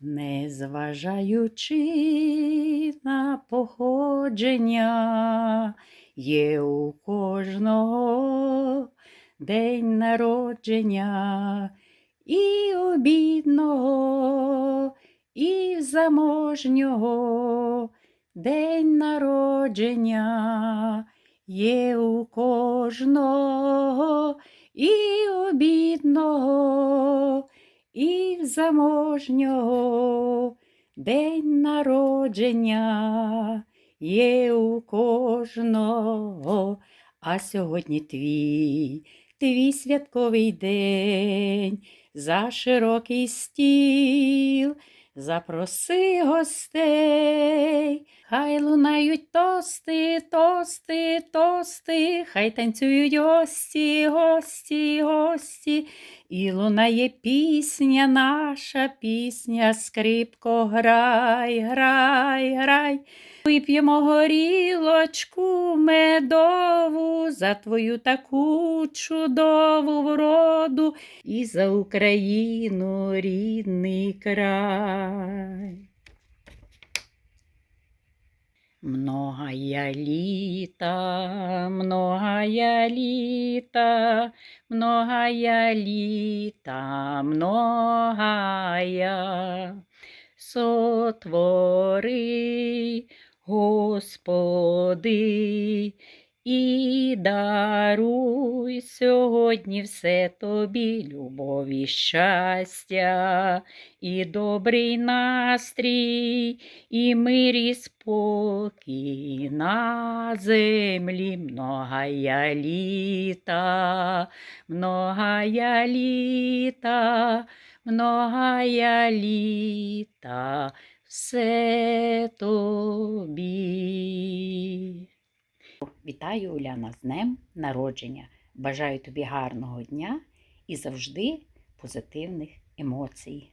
Незважаючи на походження, є у кожного день народження, і у бідного, і в заможнього. День народження, є у кожного, і у бідного, заможнього. День народження є у кожного, а сьогодні твій, твій святковий день, за широкий стіл, запроси гостей, хай лунають тости, тости, тости, хай танцюють гості, гості, гості. І лунає пісня, наша пісня, скрипко, грай, грай, грай. Вип'ємо горілочку медову за твою таку чудову вроду і за Україну рідний край. Многая літа, многая літа, многая літа, многая. Сотвори, Господи, і даруй сьогодні все тобі, любов і щастя, і добрий настрій, і мир і спокій на землі, многая літа, многая літа, многая літа, все тобі. Вітаю, Уляна, з днем народження. Бажаю тобі гарного дня і завжди позитивних емоцій.